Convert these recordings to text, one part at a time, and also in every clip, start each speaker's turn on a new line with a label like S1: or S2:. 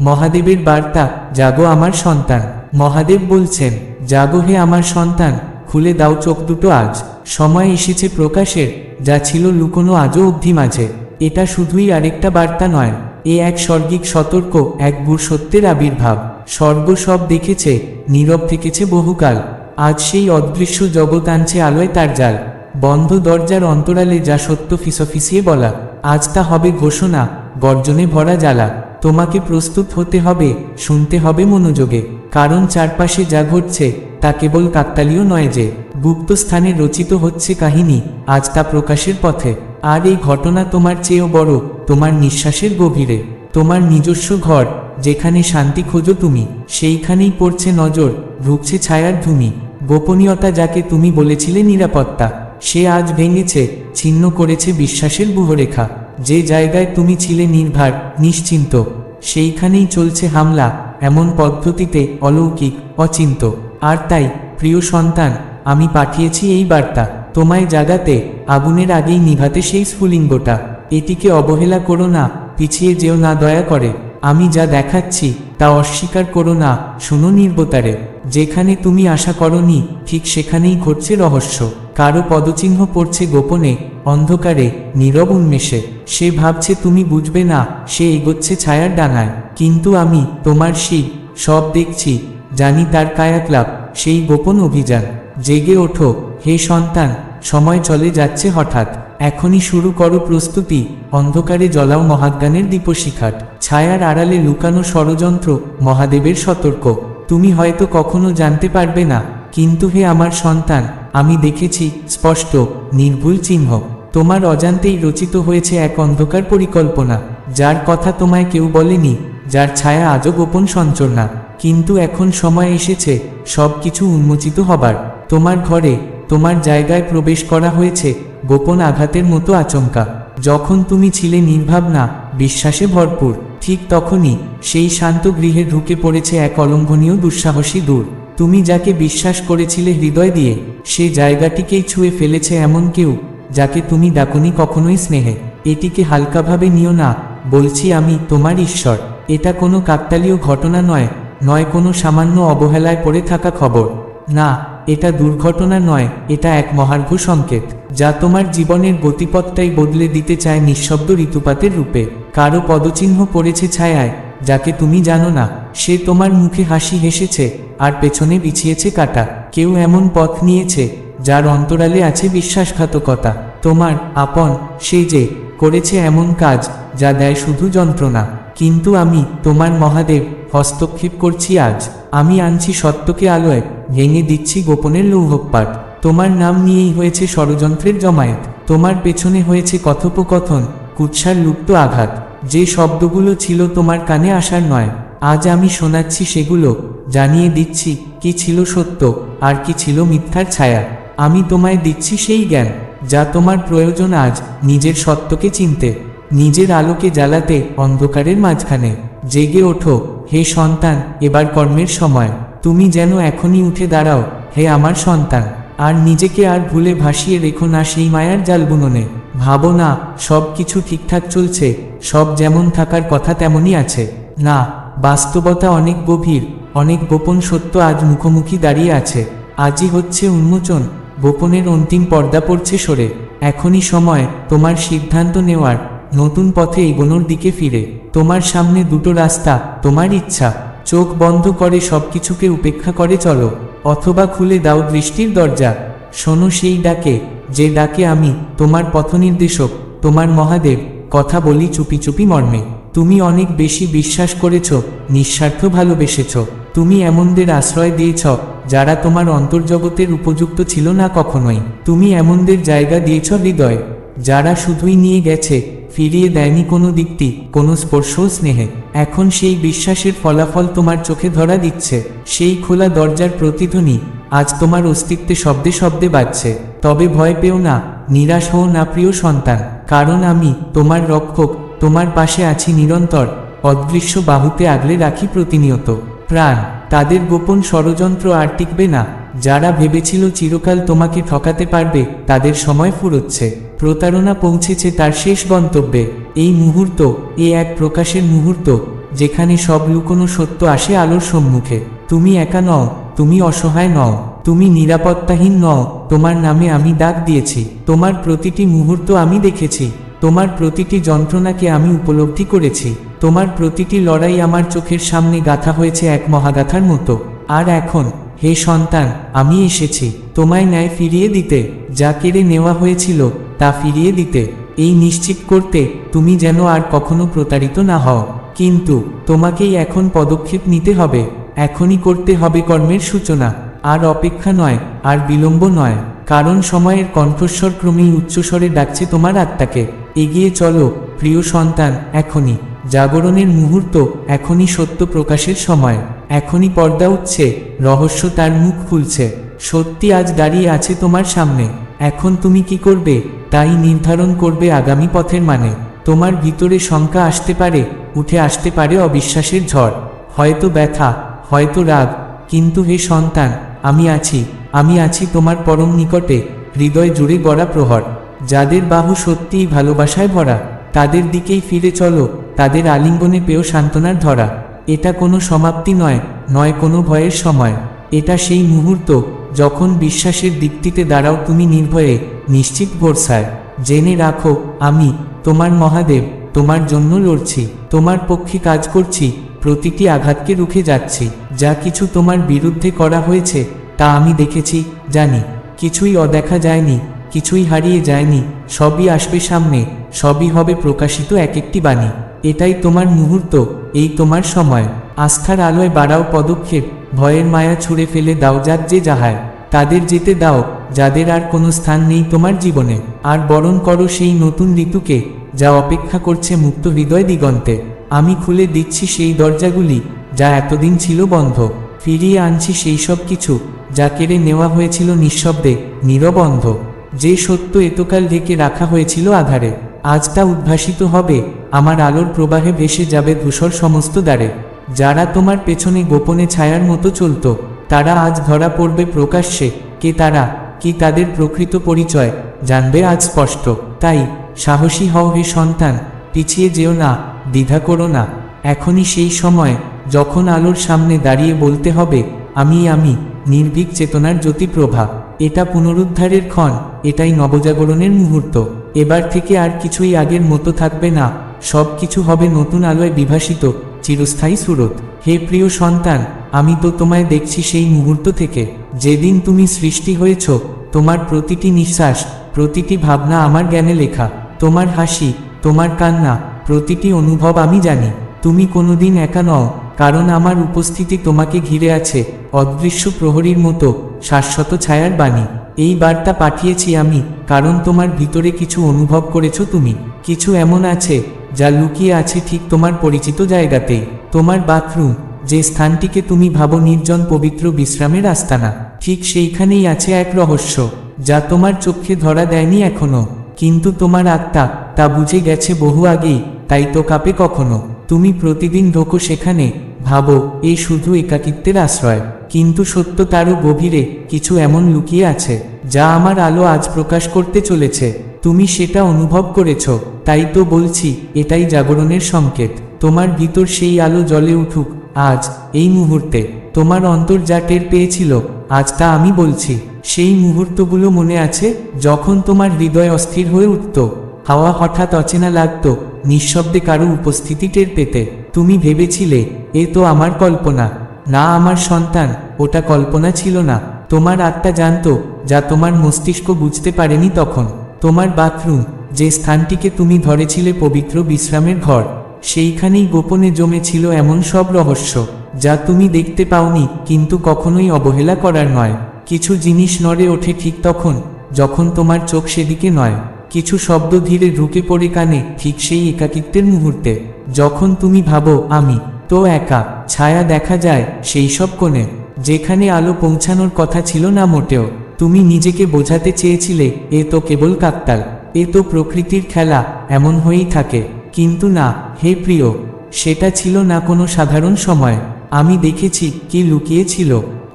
S1: মহাদেবের বার্তা, জাগো আমার সন্তান। মহাদেব বলছেন, জাগো হে আমার সন্তান, খুলে দাও চোখ দুটো আজ। সময় এসেছে প্রকাশের, যা ছিল লুকোনো আজও অবধি মাঝে। এটা শুধুই আরেকটা বার্তা নয়, এ এক স্বর্গিক সতর্ক, এক গুড় সত্যের আবির্ভাব। স্বর্গ সব দেখেছে, নীরব থেকেছে বহুকাল। আজ সেই অদৃশ্য জগৎ আনছে আলোয় তার জাল। বন্ধ দরজার অন্তরালে যা সত্য ফিসফিসিয়ে বলা, আজ তা হবে ঘোষণা, গর্জনে ভরা জ্বালা। তোমাকে প্রস্তুত হতে হবে, শুনতে হবে মনোযোগে, কারণ চারপাশে যা ঘটছে, তা কেবল কাকতালীয় নয় যে, গুপ্ত স্থানে রচিত হচ্ছে কাহিনী, আজ তা প্রকাশের পথে, আর এই ঘটনা তোমার চেয়েও বড়, তোমার নিঃশ্বাসের গভীরে, তোমার নিজস্ব ঘর, যেখানে শান্তি খোঁজো তুমি, সেইখানেই পড়ছে নজর ঢুকছে ছায়ার ধুমি, গোপনীয়তা যাকে তুমি বলেছিলে নিরাপত্তা, সে আজ ভেঙেছে, ছিন্ন করেছে বিশ্বাসের বুহরেখা। যে জায়গায় তুমি ছিলে নির্ভার, নিশ্চিন্ত, সেইখানেই চলছে হামলা, এমন পদ্ধতিতে অলৌকিক, অচিন্ত। আর তাই, প্রিয় সন্তান, আমি পাঠিয়েছি এই বার্তা। তোমায় জাগাতে, আগুনের আগেই নিভাতে সেই স্ফুলিঙ্গটা। এটিকে অবহেলা করো না, পিছিয়ে যেও না দয়া করে। আমি যা দেখাচ্ছি, তা অস্বীকার করো না, শুনো নির্বতারে। যেখানে তুমি আশা করনি, ঠিক সেখানেই ঘটছে রহস্য। কারও পদচিহ্ন পড়ছে গোপনে, অন্ধকারে, নীরব উন্মেষে। সে ভাবছে তুমি বুঝবে না, সে এগোচ্ছে ছায়ার ডাঙায়। কিন্তু আমি, তোমার শিব সব দেখছি, জানি তার কায়াকলাপ, সেই গোপন অভিযান। জেগে ওঠো, হে সন্তান, সময় চলে যাচ্ছে হঠাৎ। এখনই শুরু করো প্রস্তুতি, অন্ধকারে জ্বলাও মহাজ্ঞানের দীপশিখাট ছায়ার আড়ালে লুকানো ষড়যন্ত্র, মহাদেবের সতর্ক। তুমি হয়তো কখনো জানতে পারবে না, কিন্তু হে আমার সন্তান, আমি দেখেছি, স্পষ্ট, নির্ভুল চিহ্ন। তোমার অজান্তেই রচিত হয়েছে এক অন্ধকার পরিকল্পনা, যার কথা তোমায় কেউ বলেনি, যার ছায়া আজও গোপন সঞ্চরনা কিন্তু এখন সময় এসেছে সব কিছু উন্মোচিত হবার। তোমার ঘরে, তোমার জায়গায় প্রবেশ করা হয়েছে, গোপন আঘাতের মতো আচমকা। যখন তুমি ছিলে নির্ভাব না বিশ্বাসে ভরপুর। ঠিক তখনই সেই শান্ত গৃহে ঢুকে পড়েছে এক অলঙ্ঘনীয় দুঃসাহসী দূর। তুমি যাকে বিশ্বাস করেছিলে হৃদয় দিয়ে, সে জায়গাটিকেই ছুঁয়ে ফেলেছে এমন কেউ, যাকে তুমি ডাকনি কখনোই স্নেহে। এটিকে হালকাভাবে নিও না, বলছি আমি তোমার ঈশ্বর। এটা কোনো কাকতালীয় ঘটনা নয় নয় কোনো সামান্য অবহেলায় পড়ে থাকা খবর। না এটা দুর্ঘটনা নয়, এটা এক মহার্ঘ সংকেত, যা তোমার জীবনের গতিপথটাই বদলে দিতে চায় নিঃশব্দ ঋতুপাতের রূপে। কারও পদচিহ্ন পড়েছে ছায়ায়, যাকে তুমি জানো না, সে তোমার মুখে হাসি হেসেছে, আর পেছনে বিছিয়েছে কাটা। কেউ এমন পথ নিয়েছে, যার অন্তরালে আছে বিশ্বাসঘাতকতা। তোমার, আপন, সে যে, করেছে এমন কাজ, যা দেয় শুধু যন্ত্রণা। কিন্তু আমি তোমার মহাদেব হস্তক্ষেপ করছি আজ। আমি আনছি সত্যকে আলোয়, ভেঙে দিচ্ছি গোপনের লৌহপাট। তোমার নাম নিয়েই হয়েছে ষড়যন্ত্রের জমায়েত। তোমার পেছনে হয়েছে কথোপকথন, কুৎসার লুপ্ত আঘাত। যে শব্দগুলো ছিল তোমার কানে আসার নয়। আজ আমি শোনাচ্ছি সেগুলো, জানিয়ে দিচ্ছি কি ছিল সত্য, আর কি ছিল মিথ্যার ছায়া। আমি তোমায় দিচ্ছি সেই জ্ঞান, যা তোমার প্রয়োজন আজ নিজের সত্যকে চিনতে। নিজের আলোকে জ্বালাতে অন্ধকারের মাঝখানে জেগে ওঠো। হে সন্তান, এবার কর্মের সময়। তুমি যেন এখনই উঠে দাঁড়াও। হে আমার সন্তান, আর নিজেকে আর ভুলে ভাসিয়ে রেখো না সেই মায়ার জাল বুননে। ভাবো না, সব কিছু ঠিকঠাক চলছে, সব যেমন থাকার কথা তেমনই আছে। না, বাস্তবতা অনেক গভীর, অনেক গোপন সত্য আজ মুখোমুখি দাঁড়িয়ে আছে। আজই হচ্ছে উন্মোচন, গোপনের অন্তিম পর্দা পড়ছে সরে। এখনই সময় তোমার সিদ্ধান্ত নেওয়ার। নতুন পথে এগোনোর দিকে ফিরে। তোমার সামনে দুটো রাস্তা, তোমার ইচ্ছা। চোখ বন্ধ করে সবকিছুকে উপেক্ষা করে চলো, অথবা খুলে দাও দৃষ্টির দরজা। শোনো সেই ডাকে, যে ডাকে আমি, তোমার পথনির্দেশক, তোমার মহাদেব, কথা বলি চুপি চুপি মর্মে। তুমি অনেক বেশি বিশ্বাস করেছ, নিঃস্বার্থ ভালোবেসেছ। তুমি এমনদের আশ্রয় দিয়েছ, যারা তোমার অন্তর্জগতের উপযুক্ত ছিল না কখনোই। তুমি এমনদের জায়গা দিয়েছ হৃদয়। যারা শুধুই নিয়ে গেছে, ফিরিয়ে দেয়নি কোনো দিকটি, কোনো স্পর্শ স্নেহে। এখন সেই বিশ্বাসের ফলাফল তোমার চোখে ধরা দিচ্ছে। সেই খোলা দরজার প্রতিধ্বনি, আজ তোমার অস্তিত্বে শব্দে শব্দে বাজছে। তবে ভয় পেও না, নিরাশ হও না প্রিয় সন্তান। কারণ আমি, তোমার রক্ষক, তোমার পাশে আছি নিরন্তর, অদৃশ্য বাহুতে আগলে রাখি প্রতিনিয়ত। প্রাণ, তাদের গোপন ষড়যন্ত্র আর টিকবে না। যারা ভেবেছিল চিরকাল তোমাকে ঠকাতে পারবে, তাদের সময় ফুরোচ্ছে। প্রতারণা পৌঁছেছে তার শেষ গন্তব্যে। এই মুহূর্ত, এ এক প্রকাশের মুহূর্ত, যেখানে সব লুকোনো সত্য আসে আলোর সম্মুখে। তুমি একা নও, তুমি অসহায় নও, তুমি নিরাপত্তাহীন নও, তোমার নামে আমি ডাক দিয়েছি, তোমার প্রতিটি মুহূর্ত আমি দেখেছি, তোমার প্রতিটি যন্ত্রণাকে আমি উপলব্ধি করেছি, তোমার প্রতিটি লড়াই আমার চোখের সামনে গাথা হয়েছে এক মহাগাথার মতো। আর এখন, হে সন্তান, আমি এসেছি, তোমায় ন্যায় ফিরিয়ে দিতে, যা কেড়ে নেওয়া হয়েছিল তা ফিরিয়ে দিতে, এই নিশ্চিত করতে তুমি যেন আর কখনো প্রতারিত না হও। কিন্তু তোমাকেই এখন পদক্ষেপ নিতে হবে, এখনই করতে হবে কর্মের সূচনা, আর অপেক্ষা নয়, আর বিলম্ব নয়, কারণ সময়ের কণ্ঠস্বর ক্রমেই উচ্চস্বরে ডাকছে তোমার আত্মাকে। এগিয়ে চলো, প্রিয় সন্তান, এখনই, জাগরণের মুহূর্ত, এখনই সত্য প্রকাশের সময়, এখনই পর্দা উঠছে, রহস্য তার মুখ খুলছে। সত্যি আজ দাঁড়িয়ে আছে তোমার সামনে। এখন তুমি কি করবে? তাই নির্ধারণ করবে আগামী পথের মানে। তোমার ভিতরে শঙ্কা আসতে পারে, উঠে আসতে পারে অবিশ্বাসের ঝড়। হয়তো ব্যথা, হয়তো রাগ, কিন্তু হে সন্তান, আমি আছি আমি আছি তোমার পরম নিকটে, হৃদয় জুড়ে গড়া প্রহর। যাদের বাহু সত্যিই ভালোবাসায় ভরা, তাদের দিকেই ফিরে চলো, তাদের আলিঙ্গনে পেয়েও সান্ত্বনার ধরা। এটা কোনো সমাপ্তি নয় নয় কোনো ভয়ের সময়। এটা সেই মুহূর্ত যখন বিশ্বাসের দিকটিতে দাঁড়াও তুমি নির্ভয়ে, নিশ্চিত ভরসায় জেনে রাখো, আমি, তোমার মহাদেব, তোমার জন্য লড়ছি, তোমার পক্ষে কাজ করছি, প্রতিটি আঘাতকে রুখে যাচ্ছি, যা কিছু তোমার বিরুদ্ধে করা হয়েছে, তা আমি দেখেছি, জানি, কিছুই অদেখা যায়নি, কিছুই হারিয়ে যায়নি, সবই আসবে সামনে, সবই হবে প্রকাশিত এক একটি বাণী, এটাই তোমার মুহূর্ত, এই তোমার সময়, আস্থার আলোয় বাড়াও পদক্ষেপ ভয়ের মায়া ছুঁড়ে ফেলে দাও যার যে যাহায় তাদের যেতে দাও, যাদের আর কোনো স্থান নেই তোমার জীবনে। আর বরণ করো সেই নতুন ঋতুকে, যা অপেক্ষা করছে মুক্ত হৃদয় দিগন্তে। আমি খুলে দিচ্ছি সেই দরজাগুলি, যা এতদিন ছিল বন্ধ। ফিরিয়ে আনছি সেই সব কিছু, যা কেড়ে নেওয়া হয়েছিল নিঃশব্দে, নিরবন্ধ। যে সত্য এতকাল ঢেকে রাখা হয়েছিল আধারে, আজ তা উদ্ভাসিত হবে, আমার আলোর প্রবাহে ভেসে যাবে ধূসর সমস্ত দ্বারে। যারা তোমার পেছনে গোপনে ছায়ার মতো চলত, তারা আজ ধরা পড়বে প্রকাশ্যে, কে তারা, কি তাদের প্রকৃত পরিচয়, জানবে আজ স্পষ্ট। তাই, সাহসী হও হে সন্তান, পিছিয়ে যেও না, দ্বিধা করো না। এখনই সেই সময়, যখন আলোর সামনে দাঁড়িয়ে বলতে হবে, আমি আমি, নির্ভীক চেতনার জ্যোতিপ্রভা। এটা পুনরুদ্ধারের ক্ষণ, এটাই নবজাগরণের মুহূর্ত। এবার থেকে আর কিছুই আগের মতো থাকবে না। সব কিছু হবে নতুন আলোয় বিভাসিত। চিরস্থায়ী সুরত। হে প্রিয় সন্তান, আমি তো তোমায় দেখছি সেই মুহূর্ত থেকে। যেদিন তুমি সৃষ্টি হয়েছ, তোমার প্রতিটি নিঃশ্বাস, প্রতিটি ভাবনা আমার জ্ঞানে লেখা। তোমার হাসি, তোমার কান্না, প্রতিটি অনুভব আমি জানি। তুমি কোনোদিন একা নও, কারণ আমার উপস্থিতি তোমাকে ঘিরে আছে, অদৃশ্য প্রহরীর মতো, শাশ্বত ছায়ার বাণী। এই বার্তা পাঠিয়েছি আমি, কারণ তোমার ভিতরে কিছু অনুভব করেছ তুমি। কিছু এমন আছে যা লুকিয়ে আছে ঠিক তোমার পরিচিত জায়গাতেই তোমার বাথরুম যে স্থানটিকে তুমি ভাবো নির্জন পবিত্র বিশ্রামের আস্তানা। ঠিক সেইখানেই আছে এক রহস্য, যা তোমার চোখে ধরা দেয়নি এখনও। কিন্তু তোমার আত্মা, তা বুঝে গেছে বহু আগেই, তাই তো কাঁপে কখনো। তুমি প্রতিদিন ঢোকো সেখানে, ভাবো এই শুধু একাকিত্বের আশ্রয়। কিন্তু সত্য তারও গভীরে কিছু এমন লুকিয়ে আছে, যা আমার আলো আজ প্রকাশ করতে চলেছে। তুমি সেটা অনুভব করেছ, তাই তো বলছি, এটাই জাগরণের সংকেত। তোমার ভিতর সেই আলো জ্বলে উঠুক, আজ, এই মুহূর্তে। তোমার অন্তর যা টের পেয়েছিল, আজ তা আমি বলছি। সেই মুহূর্তগুলো মনে আছে, যখন তোমার হৃদয় অস্থির হয়ে উঠত। হাওয়া হঠাৎ অচেনা লাগত, নিঃশব্দে কারও উপস্থিতি টের পেতে। তুমি ভেবেছিলে, এ তো আমার কল্পনা। না আমার সন্তান, ওটা কল্পনা ছিল না। তোমার আত্মা জানত, যা তোমার মস্তিষ্ক বুঝতে পারেনি তখন। তোমার বাথরুম, যে স্থানটিকে তুমি ধরেছিলে পবিত্র বিশ্রামের ঘর, সেইখানেই গোপনে জমেছিল এমন সব রহস্য, যা তুমি দেখতে পাওনি, কিন্তু কখনোই অবহেলা করার নয়। কিছু জিনিস নড়ে ওঠে ঠিক তখন, যখন তোমার চোখ সেদিকে নয়। কিছু শব্দ ধীরে ঢুকে পড়ে কানে, ঠিক সেই একাকিত্বের মুহূর্তে। যখন তুমি ভাবো, আমি তো একা, ছায়া দেখা যায় সেই সব কোণে, যেখানে আলো পৌঁছানোর কথা ছিল না মোটেও। তুমি নিজেকে বোঝাতে চেয়েছিলে, এ তো কেবল কাকতাল, এ তো প্রকৃতির খেলা, এমন হয়েই থাকে। কিন্তু না, হে প্রিয়, সেটা ছিল না কোনো সাধারণ সময়। আমি দেখেছি কি লুকিয়েছিল,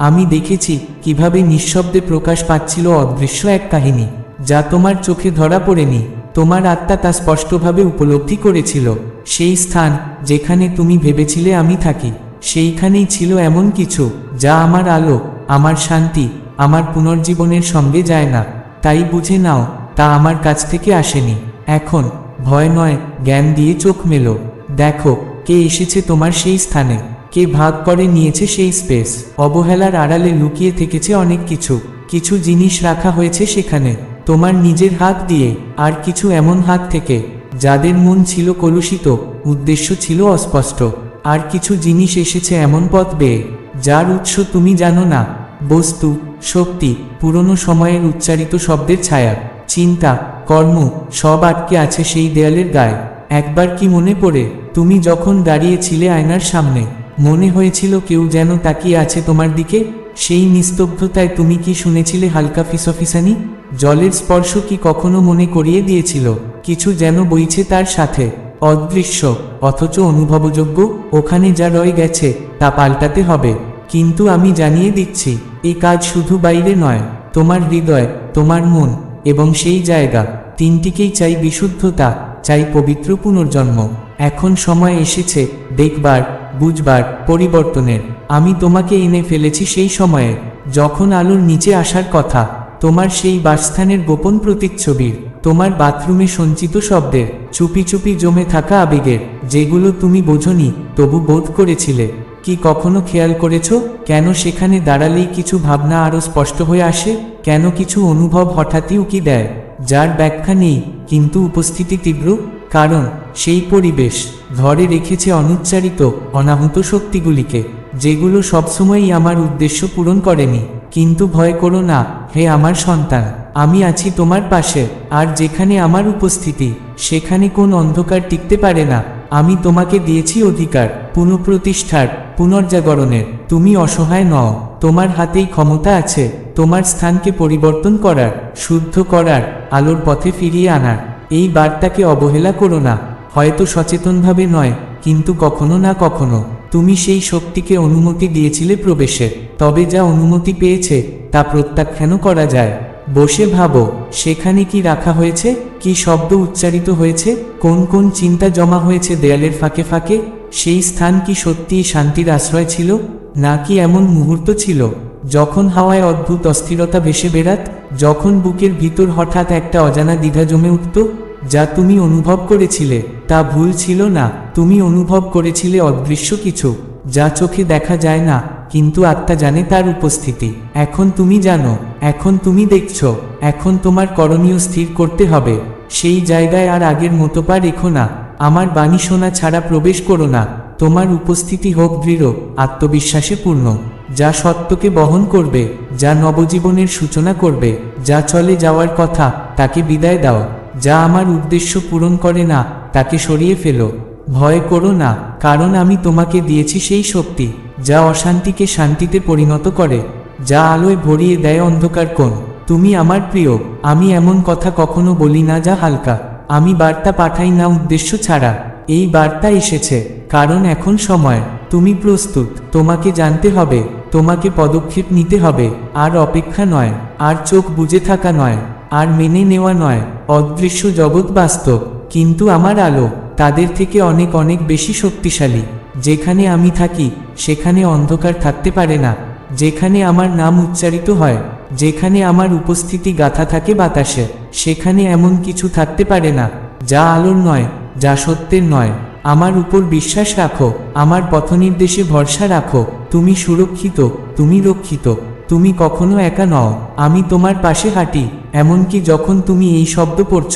S1: আমি দেখেছি কীভাবে নিঃশব্দে প্রকাশ পাচ্ছিল অদৃশ্য এক কাহিনী, যা তোমার চোখে ধরা পড়েনি। তোমার আত্মা তা স্পষ্টভাবে উপলব্ধি করেছিল। সেই স্থান যেখানে তুমি ভেবেছিলে আমি থাকি, সেইখানেই ছিল এমন কিছু, যা আমার আলো, আমার শান্তি আমার পুনর্জীবনের সঙ্গে যায় না, তাই বুঝে নাও, তা আমার কাছ থেকে আসেনি। এখন, ভয় নয়, জ্ঞান দিয়ে চোখ মেলো। দেখো, কে এসেছে তোমার সেই স্থানে, কে ভাগ করে নিয়েছে সেই স্পেস। অবহেলার আড়ালে লুকিয়ে থেকেছে অনেক কিছু কিছু জিনিস রাখা হয়েছে সেখানে। তোমার নিজের হাত দিয়ে, আর কিছু এমন হাত থেকে। যাদের মন ছিল কলুষিত, উদ্দেশ্য ছিল অস্পষ্ট। আর কিছু জিনিস এসেছে এমন পথ বেয়ে, যার উৎস তুমি জানো না। বস্তু, শক্তি, পুরনো সময়ের উচ্চারিত শব্দের ছায়া, চিন্তা, কর্ম, সব আটকে আছে সেই দেয়ালের গায়ে। একবার কি মনে পড়ে, তুমি যখন দাঁড়িয়েছিলে আয়নার সামনে, মনে হয়েছিল কেউ যেন তাকিয়ে আছে তোমার দিকে? সেই নিস্তব্ধতায় তুমি কি শুনেছিলে হালকা ফিসফিসানি? জলের স্পর্শ কি কখনো মনে করিয়ে দিয়েছিল? কিছু যেন বইছে তার সাথে। অদৃশ্য, অথচ অনুভবযোগ্য, ওখানে যা রয়ে গেছে, তা পাল্টাতে হবে। কিন্তু আমি জানিয়ে দিচ্ছি, এ কাজ শুধু বাইরে নয়, তোমার হৃদয়, তোমার মন এবং সেই জায়গা, তিনটিকেই চাই বিশুদ্ধতা, চাই পবিত্র পুনর্জন্ম। এখন সময় এসেছে, দেখবার, বুঝবার, পরিবর্তনের। আমি তোমাকে এনে ফেলেছি সেই সময়ে, যখন আলোর নিচে আসার কথা, তোমার সেই বাসস্থানের গোপন প্রতিচ্ছবির তোমার বাথরুমে সঞ্চিত শব্দের, চুপি চুপি জমে থাকা আবেগের, যেগুলো তুমি বোঝনি, তবু বোধ করেছিলে। কি কখনো খেয়াল করেছ? কেন সেখানে দাঁড়ালেই কিছু ভাবনা আরও স্পষ্ট হয়ে আসে? কেন কিছু অনুভব হঠাৎই উকি দেয়? যার ব্যাখ্যা নেই, কিন্তু উপস্থিতি তীব্র। কারণ, সেই পরিবেশ, ধরে রেখেছে অনুচ্চারিত, অনাহত শক্তিগুলিকে, যেগুলো সবসময়ই আমার উদ্দেশ্য পূরণ করেনি। কিন্তু ভয় করো না, হে আমার সন্তান, আমি আছি তোমার পাশে, আর যেখানে আমার উপস্থিতি, সেখানে কোন অন্ধকার টিকতে পারে না। আমি তোমাকে দিয়েছি অধিকার, পুনঃপ্রতিষ্ঠার, পুনর্জাগরণের। তুমি অসহায় নও, তোমার হাতেই ক্ষমতা আছে, তোমার স্থানকে পরিবর্তন করার, শুদ্ধ করার, আলোর পথে ফিরিয়ে আনার। এই বার্তাকে অবহেলা করো না, হয়তো সচেতনভাবে নয়, কিন্তু কখনো না কখনো। তুমি সেই শক্তিকে অনুমতি দিয়েছিলে প্রবেশের তবে যা অনুমতি পেয়েছে, তা প্রত্যাখ্যান করা যায়। বসে ভাবো, সেখানে কি রাখা হয়েছে? কি শব্দ উচ্চারিত হয়েছে? কোন কোন চিন্তা জমা হয়েছে দেয়ালের ফাঁকে ফাঁকে? সেই স্থান কি সত্যিই শান্তির আশ্রয় ছিল? নাকি এমন মুহূর্ত ছিল? যখন হাওয়ায় অদ্ভুত অস্থিরতা ভেসে বেড়াত, যখন বুকের ভিতর হঠাৎ একটা অজানা দ্বিধা জমে উঠত, যা তুমি অনুভব করেছিলে, তা ভুল ছিল না। তুমি অনুভব করেছিলে অদৃশ্য কিছু, যা চোখে দেখা যায় না, কিন্তু আত্মা জানে তার উপস্থিতি। এখন তুমি জানো। এখন তুমি দেখছ, এখন তোমার করণীয় স্থির করতে হবে। সেই জায়গায় আর আগের মতো পা রেখো না। আমার বাণী শোনা ছাড়া প্রবেশ করো না। তোমার উপস্থিতি হোক দৃঢ়, আত্মবিশ্বাসে পূর্ণ। যা সত্যকে বহন করবে, যা নবজীবনের সূচনা করবে, যা চলে যাওয়ার কথা, তাকে বিদায় দাও। যা আমার উদ্দেশ্য পূরণ করে না, তাকে সরিয়ে ফেলো। ভয় করো না, কারণ আমি তোমাকে দিয়েছি সেই শক্তি, যা অশান্তিকে শান্তিতে পরিণত করে। যা আলোয় ভরিয়ে দেয় অন্ধকার কোণ। তুমি আমার প্রিয়, আমি এমন কথা কখনো বলি না যা হালকা। আমি বার্তা পাঠাই না উদ্দেশ্য ছাড়া। এই বার্তা এসেছে, কারণ এখন সময়। তুমি প্রস্তুত, তোমাকে জানতে হবে, তোমাকে পদক্ষেপ নিতে হবে। আর অপেক্ষা নয়, আর চোখ বুজে থাকা নয়, আর মেনে নেওয়া নয়। অদৃশ্য জগৎ বাস্তব, কিন্তু আমার আলো, তাদের থেকে অনেক অনেক বেশি শক্তিশালী। যেখানে আমি থাকি, সেখানে অন্ধকার থাকতে পারে না। যেখানে আমার নাম উচ্চারিত হয়, যেখানে আমার উপস্থিতি গাথা থাকে বাতাসে, সেখানে এমন কিছু থাকতে পারে না, যা আলোর নয়, যা সত্যের নয়। আমার উপর বিশ্বাস রাখো, আমার পথনির্দেশে ভরসা রাখো, তুমি সুরক্ষিত, তুমি রক্ষিত, তুমি কখনো একা নও, আমি তোমার পাশে হাঁটি, এমনকি যখন তুমি এই শব্দ পড়ছ,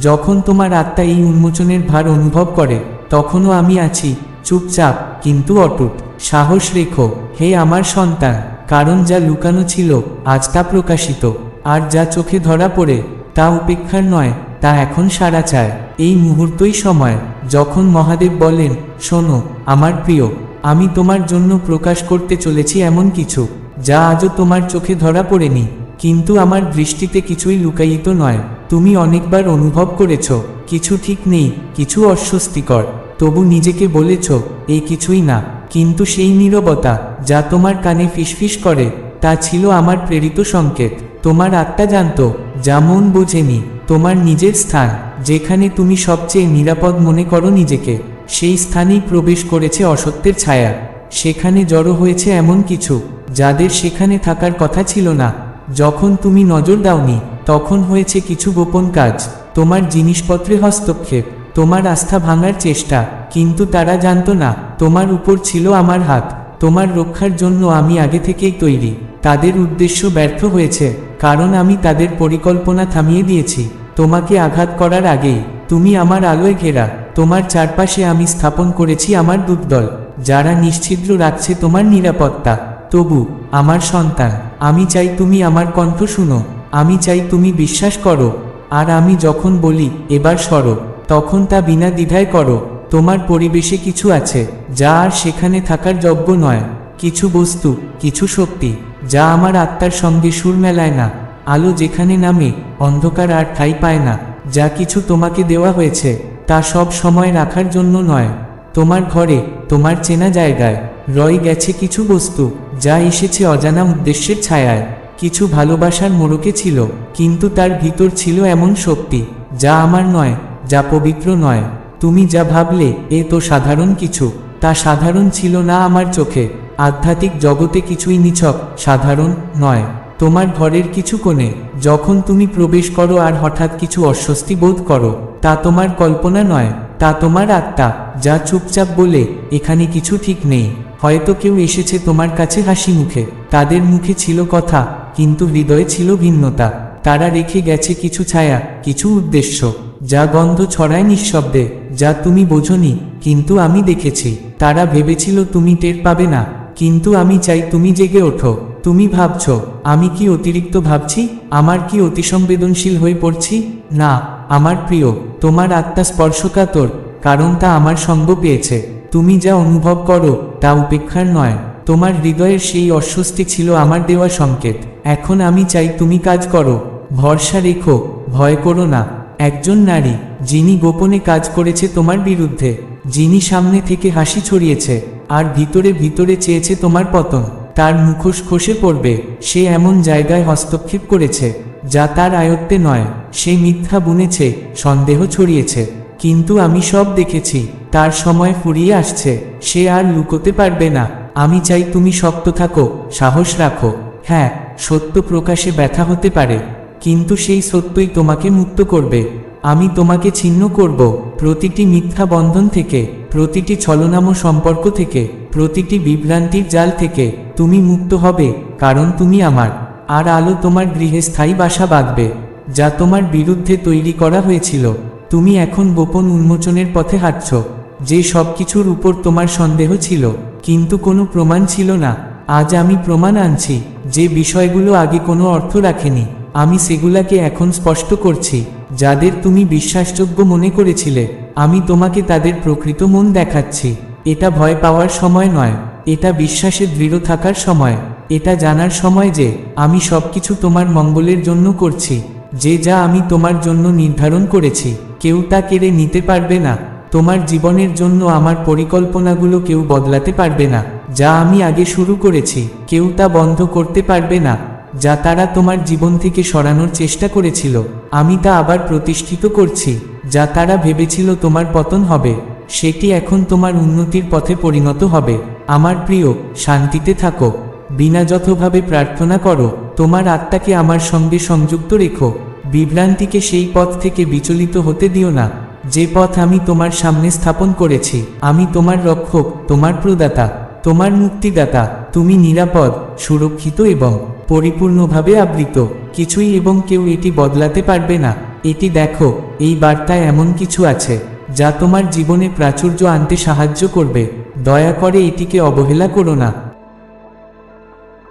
S1: যখন তোমার আত্মা এই উন্মোচনের ভার অনুভব করে, তখনও আমি আছি, চুপচাপ, কিন্তু অটুট। সাহস রেখো, হে আমার সন্তান, কারণ যা লুকানো ছিল, আজ তা প্রকাশিত। আর যা চোখে ধরা পড়ে, তা উপেক্ষার নয়, তা এখন সারা চায়। এই মুহূর্তই সময়, যখন মহাদেব বলেন, শোনো, আমার প্রিয়, আমি তোমার জন্য প্রকাশ করতে চলেছি এমন কিছু, যা আজও তোমার চোখে ধরা পড়েনি, কিন্তু আমার দৃষ্টিতে কিছুই লুকায়িত নয়। তুমি অনেকবার অনুভব করেছ, কিছু ঠিক নেই, কিছু অস্বস্তিকর। তবু নিজেকে বলেছ এই কিছুই না। কিন্তু সেই নীরবতা যা তোমার কানে ফিসফিস করে, তা ছিল আমার প্রেরিত সংকেত। তোমার আত্মা জানত, যা মন বোঝেনি, তোমার নিজের স্থান, যেখানে তুমি সবচেয়ে নিরাপদ মনে করো নিজেকে। সেই স্থানেই প্রবেশ করেছে অসত্যের ছায়া। সেখানে জড়ো হয়েছে এমন কিছু, যাদের সেখানে থাকার কথা ছিল না। যখন তুমি নজর দাওনি, তখন হয়েছে কিছু গোপন কাজ। তোমার জিনিসপত্রে হস্তক্ষেপ। তোমার আস্থা ভাঙার চেষ্টা, কিন্তু তারা জানতো না, তোমার উপর ছিল আমার হাত, তোমার রক্ষার জন্য আমি আগে থেকেই তৈরি, তাদের উদ্দেশ্য ব্যর্থ হয়েছে, কারণ আমি তাদের পরিকল্পনা থামিয়ে দিয়েছি, তোমাকে আঘাত করার আগেই, তুমি আমার আলোয় ঘেরা, তোমার চারপাশে আমি স্থাপন করেছি আমার দুর্দল, যারা নিশ্ছিদ্র রাখছে তোমার নিরাপত্তা, তবু, আমার সন্তান, আমি চাই তুমি আমার কণ্ঠ শুনো, আমি চাই তুমি বিশ্বাস করো, আর আমি যখন বলি, এবার সরো। তখন তা বিনা দ্বিধায় করো, তোমার পরিবেশে কিছু আছে, যা আর সেখানে থাকার যোগ্য নয়, কিছু বস্তু, কিছু শক্তি, যা আমার আত্মার সঙ্গে সুর মেলায় না, আলো যেখানে নামে, অন্ধকার আর ঠাই পায় না, যা কিছু তোমাকে দেওয়া হয়েছে, তা সব সময় রাখার জন্য নয়, তোমার ঘরে, তোমার চেনা জায়গায়, রয়ে গেছে কিছু বস্তু, যা এসেছে অজানা উদ্দেশ্যের ছায়ায়, কিছু ভালোবাসার মোড়কে ছিল, কিন্তু তার ভিতর ছিল এমন শক্তি, যা আমার নয় যা পবিত্র নয়। তুমি যা ভাবলে, এ তো সাধারণ কিছু। তা সাধারণ ছিল না আমার চোখে। আধ্যাত্মিক জগতে কিছুই নিছক, সাধারণ নয়। তোমার ঘরের কিছু কোণে, যখন তুমি প্রবেশ করো আর হঠাৎ কিছু অস্বস্তি বোধ করো, তা তোমার কল্পনা নয়, তা তোমার আত্মা, যা চুপচাপ বলে, এখানে কিছু ঠিক নেই। হয়তো কেউ এসেছে তোমার কাছে হাসি মুখে। তাদের মুখে ছিল কথা, কিন্তু হৃদয়ে ছিল ভিন্নতা। তারা রেখে গেছে কিছু ছায়া, কিছু উদ্দেশ্য। যা গন্ধ ছড়ায় নিঃশব্দে, যা তুমি বোঝনি, কিন্তু আমি দেখেছি। তারা ভেবেছিল তুমি টের পাবে না, কিন্তু আমি চাই তুমি জেগে ওঠো। তুমি ভাবছ, আমি কি অতিরিক্ত ভাবছি? আমার কি অতিসংবেদনশীল হয়ে পড়ছি? না, আমার প্রিয়, তোমার আত্মা স্পর্শকাতর, কারণ তা আমার সঙ্গ পেয়েছে। তুমি যা অনুভব করো, তা উপেক্ষার নয়। তোমার হৃদয়ের সেই অস্বস্তি ছিল আমার দেওয়া সংকেত। এখন আমি চাই তুমি কাজ করো। ভরসা রেখো, ভয় করো না। একজন নারী, যিনি গোপনে কাজ করেছে তোমার বিরুদ্ধে, যিনি সামনে থেকে হাসি ছড়িয়েছে, আর ভিতরে ভিতরে চেয়েছে তোমার পতন। তার মুখোশ খসে পড়বে, সে এমন জায়গায় হস্তক্ষেপ করেছে, যা তার আয়ত্তে নয়, সে মিথ্যা বুনেছে, সন্দেহ ছড়িয়েছে। কিন্তু আমি সব দেখেছি, তার সময় ফুরিয়ে আসছে, সে আর লুকোতে পারবে না। আমি চাই তুমি শক্ত থাকো, সাহস রাখো। হ্যাঁ সত্য প্রকাশে ব্যথা হতে পারে। কিন্তু সেই সত্যই তোমাকে মুক্ত করবে। আমি তোমাকে ছিন্ন করব। প্রতিটি মিথ্যা বন্ধন থেকে, প্রতিটি ছলনাম সম্পর্ক থেকে, প্রতিটি বিভ্রান্তির জাল থেকে তুমি মুক্ত হবে, কারণ তুমি আমার। আর আলো তোমার গৃহে স্থায়ী বাসা বাঁধবে, যা তোমার বিরুদ্ধে তৈরি করা হয়েছিল। তুমি এখন গোপন উন্মোচনের পথে হাঁটছ, যে সব কিছুর উপর তোমার সন্দেহ ছিল, কিন্তু কোনো প্রমাণ ছিল না। আজ আমি প্রমাণ আনছি, যে বিষয়গুলো আগে কোনো অর্থ রাখেনি। আমি সেগুলাকে এখন স্পষ্ট করছি, যাদের তুমি বিশ্বাসযোগ্য মনে করেছিলে। আমি তোমাকে তাদের প্রকৃত মন দেখাচ্ছি। এটা ভয় পাওয়ার সময় নয়, এটা বিশ্বাসে দৃঢ় থাকার সময়। এটা জানার সময় যে, আমি সবকিছু তোমার মঙ্গলের জন্য করছি। যে যা আমি তোমার জন্য নির্ধারণ করেছি, কেউ তা কেড়ে নিতে পারবে না। তোমার জীবনের জন্য আমার পরিকল্পনাগুলো কেউ বদলাতে পারবে না। যা আমি আগে শুরু করেছি, কেউ তা বন্ধ করতে পারবে না। যা তারা তোমার জীবন থেকে সরানোর চেষ্টা করেছিল। আমি তা আবার প্রতিষ্ঠিত করছি, যা তারা ভেবেছিল তোমার পতন হবে। সেটি এখন তোমার উন্নতির পথে পরিণত হবে। আমার প্রিয়, শান্তিতে থাকো। বিনাযথভাবে প্রার্থনা করো, তোমার আত্মাকে আমার সঙ্গে সংযুক্ত রেখো। বিভ্রান্তিকে সেই পথ থেকে বিচলিত হতে দিও না। যে পথ আমি তোমার সামনে স্থাপন করেছি, আমি তোমার রক্ষক, তোমার প্রদাতা, তোমার মুক্তিদাতা, তুমি নিরাপদ, সুরক্ষিত এবং পরিপূর্ণভাবে আবৃত। কিছুই এবং কেউ এটি বদলাতে পারবে না। এটি দেখো, এই বার্তায় এমন কিছু আছে, যা তোমার জীবনে প্রাচুর্য আনতে সাহায্য করবে। দয়া করে এটিকে অবহেলা করো না।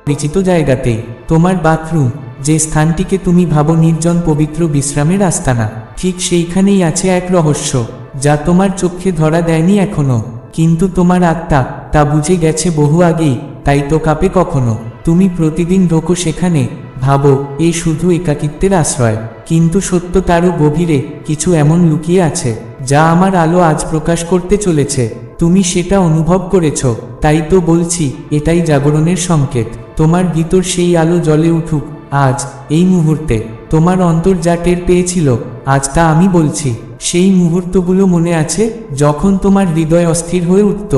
S1: পরিচিত জায়গাতে, তোমার বাথরুম, যে স্থানটিকে তুমি ভাবো নির্জন পবিত্র বিশ্রামের আস্তানা, ঠিক সেইখানেই আছে এক রহস্য, যা তোমার চোখে ধরা দেয়নি এখনও। কিন্তু তোমার আত্মা, তা বুঝে গেছে বহু আগেই, তাই তো কাঁপে কখনো। তুমি প্রতিদিন ঢোকো সেখানে, ভাবো, এ শুধু একাকিত্বের আশ্রয়। কিন্তু সত্য তারও গভীরে কিছু এমন লুকিয়ে আছে, যা আমার আলো আজ প্রকাশ করতে চলেছে। তুমি সেটা অনুভব করেছ, তাই তো বলছি, এটাই জাগরণের সংকেত। তোমার ভিতর সেই আলো জ্বলে উঠুক, আজ, এই মুহূর্তে। তোমার অন্তর যা টের পেয়েছিল, আজ তা আমি বলছি। সেই মুহূর্তগুলো মনে আছে, যখন তোমার হৃদয় অস্থির হয়ে উঠত।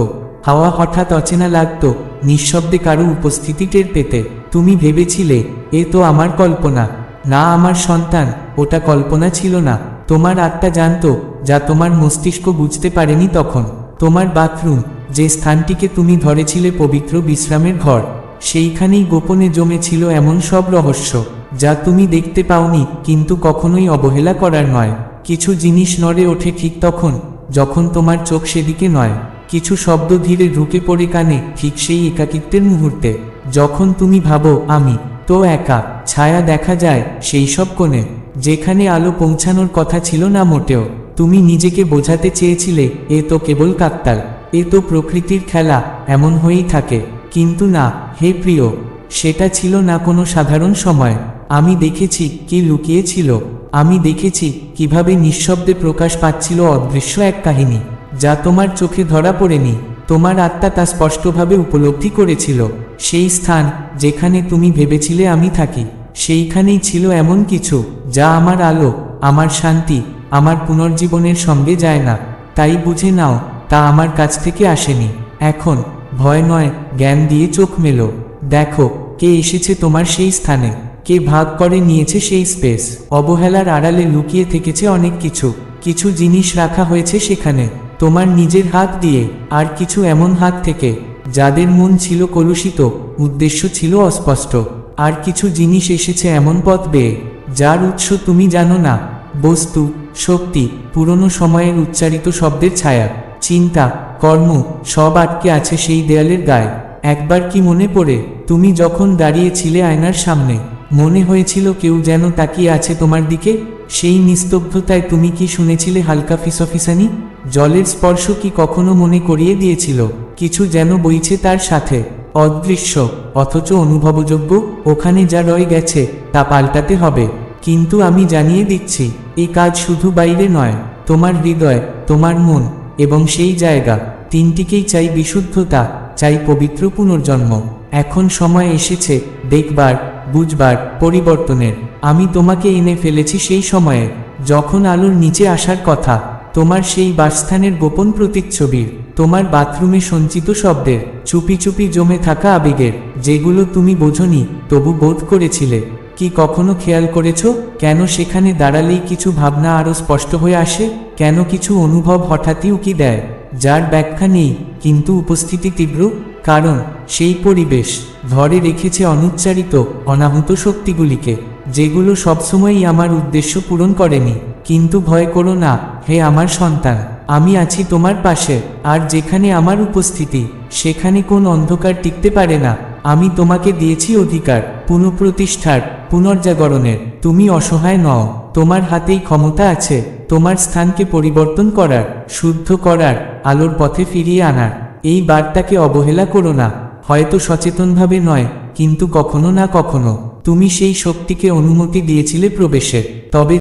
S1: হাওয়া হঠাৎ অচেনা লাগত, নিঃশব্দে কারও উপস্থিতি টের পেতে। তুমি ভেবেছিলে, এ তো আমার কল্পনা। না, আমার সন্তান, ওটা কল্পনা ছিল না। তোমার আত্মা জানতো, যা তোমার মস্তিষ্ক বুঝতে পারেনি তখন। তোমার বাথরুম, যে স্থানটিকে তুমি ধরেছিলে পবিত্র বিশ্রামের ঘর, সেইখানেই গোপনে জমেছিল এমন সব রহস্য, যা তুমি দেখতে পাওনি, কিন্তু কখনোই অবহেলা করার নয়। কিছু জিনিস নড়ে ওঠে ঠিক তখন, যখন তোমার চোখ সেদিকে নয়। কিছু শব্দ ধীরে ঢুকে পড়ে কানে ঠিক সেই একাকিত্বের মুহূর্তে। যখন তুমি ভাবো, আমি তো একা, ছায়া দেখা যায় সেই সব কোণে, যেখানে আলো পৌঁছানোর কথা ছিল না মোটেও। তুমি নিজেকে বোঝাতে চেয়েছিলে, এ তো কেবল কাকতাল, এ তো প্রকৃতির খেলা, এমন হয়েই থাকে। কিন্তু না, হে প্রিয়, সেটা ছিল না কোনো সাধারণ সময়। আমি দেখেছি কি লুকিয়েছিল, আমি দেখেছি কীভাবে নিঃশব্দে প্রকাশ পাচ্ছিল অদৃশ্য এক কাহিনী। যা তোমার চোখে ধরা পড়েনি, তোমার আত্মা তা স্পষ্টভাবে উপলব্ধি করেছিল। সেই স্থান যেখানে তুমি ভেবেছিলে আমি থাকি, সেইখানেই ছিল এমন কিছু যা আমার আলো, আমার শান্তি, আমার পুনর্জীবনের সঙ্গে যায় না। তাই বুঝে নাও, তা আমার কাছ থেকে আসেনি। এখন ভয় নয়, জ্ঞান দিয়ে চোখ মেলো। দেখো, কে এসেছে তোমার সেই স্থানে? কে ভাগ করে নিয়েছে সেই স্পেস? অবহেলার আড়ালে লুকিয়ে থেকেছে অনেক কিছু। কিছু জিনিস রাখা হয়েছে সেখানে। তোমার নিজের হাত দিয়ে, আর কিছু এমন হাত থেকে, যাদের মন ছিল কলুষিত, উদ্দেশ্য ছিল অস্পষ্ট। আর কিছু জিনিস এসেছে এমন পথ বেয়ে যার উৎস তুমি জানো না। বস্তু, শক্তি, পুরনো সময়ের উচ্চারিত শব্দের ছায়া, চিন্তা, কর্ম, সব আটকে আছে সেই দেয়ালের গায়ে। একবার কি মনে পড়ে, তুমি যখন দাঁড়িয়েছিলে আয়নার সামনে, মনে হয়েছিল কেউ যেন তাকিয়ে আছে তোমার দিকে? সেই নিস্তব্ধতায় তুমি কি শুনেছিলে হালকা ফিসফিসানি? জলের স্পর্শ কি কখনো মনে করিয়ে দিয়েছিল? কিছু যেন বইছে তার সাথে। অদৃশ্য, অথচ অনুভবযোগ্য, ওখানে যা রয়ে গেছে, তা পাল্টাতে হবে। কিন্তু আমি জানিয়ে দিচ্ছি এই কাজ শুধু বাইরে নয়। তোমার হৃদয়, তোমার মন, এবং সেই জায়গা, তিনটিকেই চাই বিশুদ্ধতা, চাই পবিত্র পুনর্জন্ম। এখন সময় এসেছে, দেখবার, বুঝবার, পরিবর্তনের। আমি তোমাকে এনে ফেলেছি সেই সময়ে, যখন আলোর নিচে আসার কথা। তোমার সেই বাসস্থানের গোপন প্রতীকছবির, তোমার বাথরুমে সঞ্চিত শব্দের, চুপি চুপি জমে থাকা আবেগের, যেগুলো তুমি বোঝনি, তবু বোধ করেছিলে। কি কখনো খেয়াল করেছ? কেন সেখানে দাঁড়ালেই কিছু ভাবনা আরও স্পষ্ট হয়ে আসে? কেন কিছু অনুভব হঠাৎই উকি দেয়? যার ব্যাখ্যা নেই, কিন্তু উপস্থিতি তীব্র। কারণ, সেই পরিবেশ, ধরে রেখেছে অনুচ্চারিত, অনাহুত শক্তিগুলিকে, যেগুলো সবসময়ই আমার উদ্দেশ্য পূরণ করেনি। কিন্তু ভয় করো না, হে আমার সন্তান, আমি আছি তোমার পাশে, আর যেখানে আমার উপস্থিতি, সেখানে কোন অন্ধকার টিকতে পারে না। আমি তোমাকে দিয়েছি অধিকার, পুনঃপ্রতিষ্ঠার, পুনর্জাগরণের। তুমি অসহায় নও, তোমার হাতেই ক্ষমতা আছে, তোমার স্থানকে পরিবর্তন করার, শুদ্ধ করার, আলোর পথে ফিরিয়ে আনার। এই বার্তাকে অবহেলা করো না, হয়তো সচেতনভাবে নয়, কিন্তু কখনো না কখনো। তুমি সেই শক্তিকে অনুমতি দিয়েছিলে প্রবেশের তবে